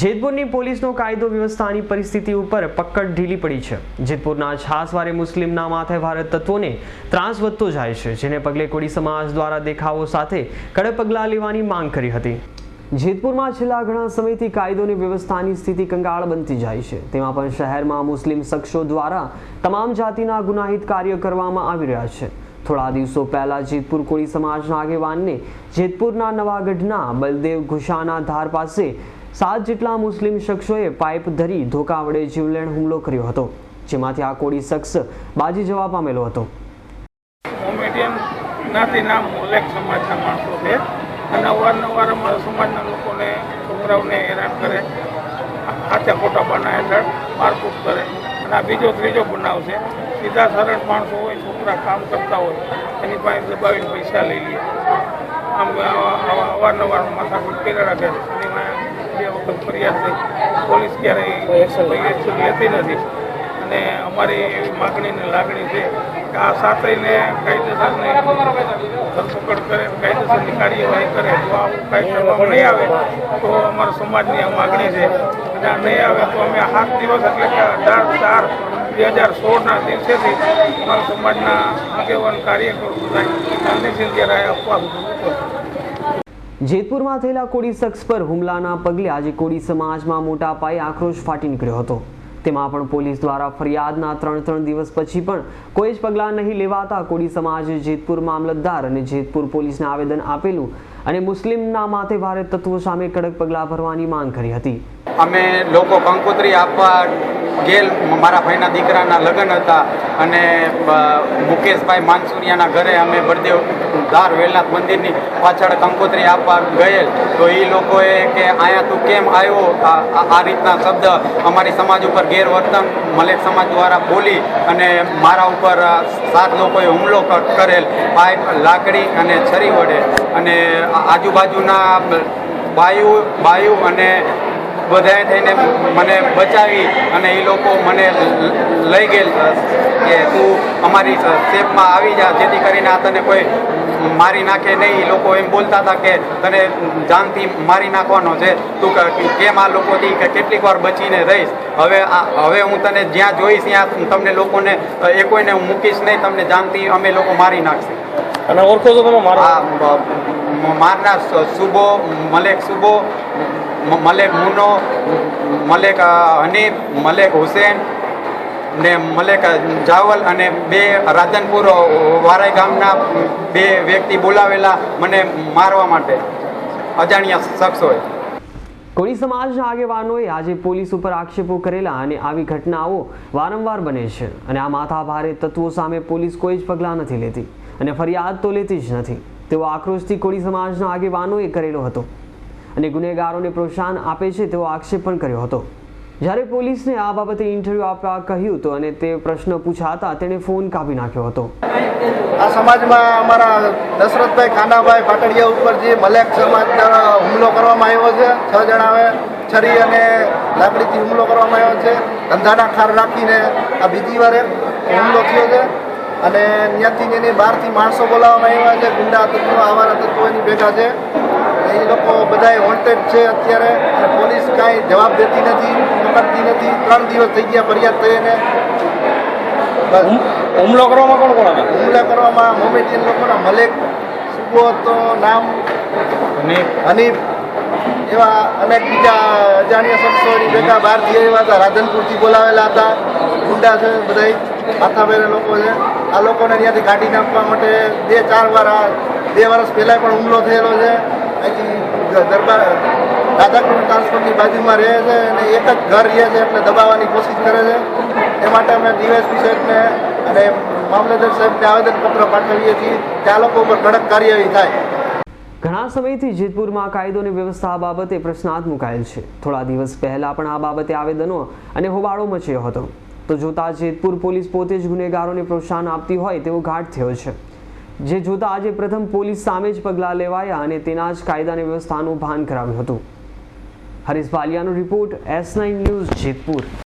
જેતપુરની પોલીસનો કાયદો વ્યવસ્થાની પરિસ્થિતિ ઉપર પકડ ઢીલી પડી છે. જેતપુરના છાસવારે મુસ્લિમના માથે ભારત તત્વોને ત્રાસ વધતો જાય છે, જેને પગલે કોળી સમાજ દ્વારા દેખાવો સાથે કડક પગલાં લેવાની માંગ કરી હતી. જેતપુરમાં છેલ્લા ઘણા સમયથી કાયદોની વ્યવસ્થાની સ્થિતિ કંગાળ બનતી જાય છે. તેમાં પણ શહેરમાં મુસ્લિમ શખ્સો દ્વારા તમામ જાતિના ગુનાહિત કાર્ય કરવામાં આવી રહ્યા છે. થોડા દિવસો પહેલા જેતપુર કોળી સમાજના આગેવાનને જેતપુરના નવાગઢના બલદેવ ઘુષાના ધાર પાસે સાત જેટલા મુસ્લિમ શખ્સોએ પાઇપ ધરી ધોકા વડે જીવલેણ હુમલો કર્યો હતો, જેમાંથી આ કોળી શખ્સ બાજી જવા પામેલો હતો. નામ માણસો છે. અને અવારનવાર અમારા સમાજના લોકોને, છોકરાઓને હેરાન કરે, હાથે ખોટા બનાવે હેઠળ મારકૂટ કરે. અને આ બીજો ત્રીજો છે. સીધા સરળ માણસો હોય, છોકરા કામ કરતા હોય, એની પાસે પૈસા લઈ લે. આમ અવારનવાર માથાકૂટ કર્યા રાખે બે વખત ફરિયાદ થઈ પોલીસ ક્યારેય એક્શન લેતી નથી. અને અમારી એવી માગણી ને લાગણી છે કે આ સાતરીને કાયદેસરને ધરપકડ કરે કાયદેસરની કાર્યવાહી કરે જો આવું કાંઈ કરવામાં નહીં આવે તો અમારા સમાજની આ માગણી છે. અને આ નહીં આવે તો અમે સાત દિવસ એટલે કે અઢાર ચાર બે હજાર સોળના દિવસેથી અમારા સમાજના આગેવાન કાર્યકરો બધા ગાંધીજી રાય આપવા જેતપુરમાં થયેલા કોળી શખ્સ પર હુમલાના પગલે આજે કોળી સમાજમાં મોટા પાયે આક્રોશ ફાટી નીકળ્યો હતો. તેમાં પણ પોલીસ દ્વારા ફરિયાદના ત્રણ ત્રણ દિવસ પછી પણ કોઈ જ પગલાં નહીં લેવાતા કોળી સમાજે જેતપુર મામલતદાર અને જેતપુર પોલીસને આવેદન આપેલું અને મુસ્લિમના માથે ભારે તત્વો સામે કડક પગલાં ભરવાની માંગ કરી હતી. અમે લોકો કંકોત્રી આપવા ગેલ મારા ભાઈના દીકરાના લગ્ન હતા અને મુકેશભાઈ માનસુરિયાના ઘરે અમે બળદેવ ધાર વેલનાથ મંદિરની પાછળ કંકોત્રી આપવા ગયેલ. તો એ લોકોએ કે અહીંયા તું કેમ આવ્યો? આ રીતના શબ્દ અમારી સમાજ ઉપર ગેરવર્તન મલેક સમાજ દ્વારા બોલી અને મારા ઉપર સાત લોકોએ હુમલો કરેલ. પાઇપ, લાકડી અને છરી વડે. અને આજુબાજુના બાયુ બાયુ અને બધાએ થઈને મને બચાવી અને એ લોકો મને લઈ ગયેલ કે તું અમારી સેફમાં આવી જા જેથી કરીને આ તને કોઈ મારી નાખે નહીં. એ લોકો એમ બોલતા હતા કે તને જાનથી મારી નાખવાનો છે. તું કેમ આ લોકોથી કે કેટલીક વાર બચીને રહીશ? હવે આ હવે હું તને જ્યાં જોઈશ ત્યાં તમને લોકોને એ કોઈને હું મૂકીશ નહીં. તમને જાનથી અમે લોકો મારી નાખશે. અને ઓળખો છો તમે? મારા મારના સુબો મલેક સુબો મલેક મુનો, મલેક હનીફ, મલેક હુસેન ને મલેક જાવલ અને બે રાધનપુર વારાઈ ગામના બે વ્યક્તિ બોલાવેલા મને મારવા માટે અજાણ્યા શખ્સોએ કોળી સમાજના આગેવાનોએ આજે પોલીસ ઉપર આક્ષેપો કરેલા અને આવી ઘટનાઓ વારંવાર બને છે અને આ માથાભારે તત્વો સામે પોલીસ કોઈ જ પગલાં નથી લેતી અને ફરિયાદ તો લેતી જ નથી. તેવો આક્રોશથી કોળી સમાજના આગેવાનોએ કરેલો હતો. અને ગુનેગારોને પ્રોત્સાહન આપે છે તેવો આક્ષેપ પણ કર્યો હતો. જ્યારે પોલીસને આ બાબતે ઇન્ટરવ્યૂ આપવા કહ્યું તો અને તે પ્રશ્ન પૂછાતા તેણે ફોન કાપી નાખ્યો હતો. આ સમાજમાં અમારા દશરથભાઈ ખાનાભાઈ પાટડિયા ઉપર જે મલેક સમાજ દ્વારા હુમલો કરવામાં આવ્યો છે, છ જણાવે છરી અને લાકડીથી હુમલો કરવામાં આવ્યો છે. ધંધાના ખાર રાખીને આ બીજી વારે હુમલો થયો છે. અને ત્યાંથી એની બહારથી માણસો બોલાવવામાં આવ્યા છે. ગુંડા તત્વો, આવારા તત્વો એની ભેગા છે. એ લોકો બધાએ વોન્ટેડ છે અત્યારે અને પોલીસ કાંઈ જવાબ દેતી નથી પકડતી નથી. ત્રણ દિવસ થઈ ગયા ફરિયાદ થઈને. બસ. હુમલો કરવામાં કોણ કોણ હતા? હુમલા કરવામાં મોમેડિયન લોકોના મલેક સુબો તો નામ હનીફ. એવા અનેક બીજા અજાણ્યા શખ્સો ભેગા બહારથી આવ્યા હતા. રાધનપુરથી બોલાવેલા હતા. ગુંડા છે બધાય. માથાભાઈના લોકો છે. આ લોકોને ત્યાંથી કાઢી નાખવા માટે બે ચાર વાર આ બે વર્ષ પહેલાં પણ હુમલો થયેલો છે. અહીંથી દરબાર ટ્રાન્સફરની બાજુમાં રહે છે અને એક જ ઘર રહે છે એટલે દબાવવાની કોશિશ કરે છે. એ માટે અમે ડીવાયસપી સાહેબને અને મામલતદાર સાહેબને આવેદનપત્ર પાઠવીએ છીએ આ લોકો ઉપર કડક કાર્યવાહી થાય. ઘણા સમયથી જેતપુરમાં કાયદોની વ્યવસ્થા બાબતે પ્રશ્નાર્થ મુકાયેલ છે. થોડા દિવસ પહેલા પણ આ બાબતે આવેદનો અને હોબાળો મચ્યો હતો. તો જોતા જેતપુર પોલીસ પોતે જ ગુનેગારોને પ્રોત્સાહન આપતી હોય તેવો ઘાટ થયો છે. જે જોતા આજે પ્રથમ પોલીસ સામે જ પગલાં લેવાયા અને તેના જ કાયદાની વ્યવસ્થાનું ભાન કરાવ્યું હતું. Harish બાલિયાનો report S nine news Jetpur.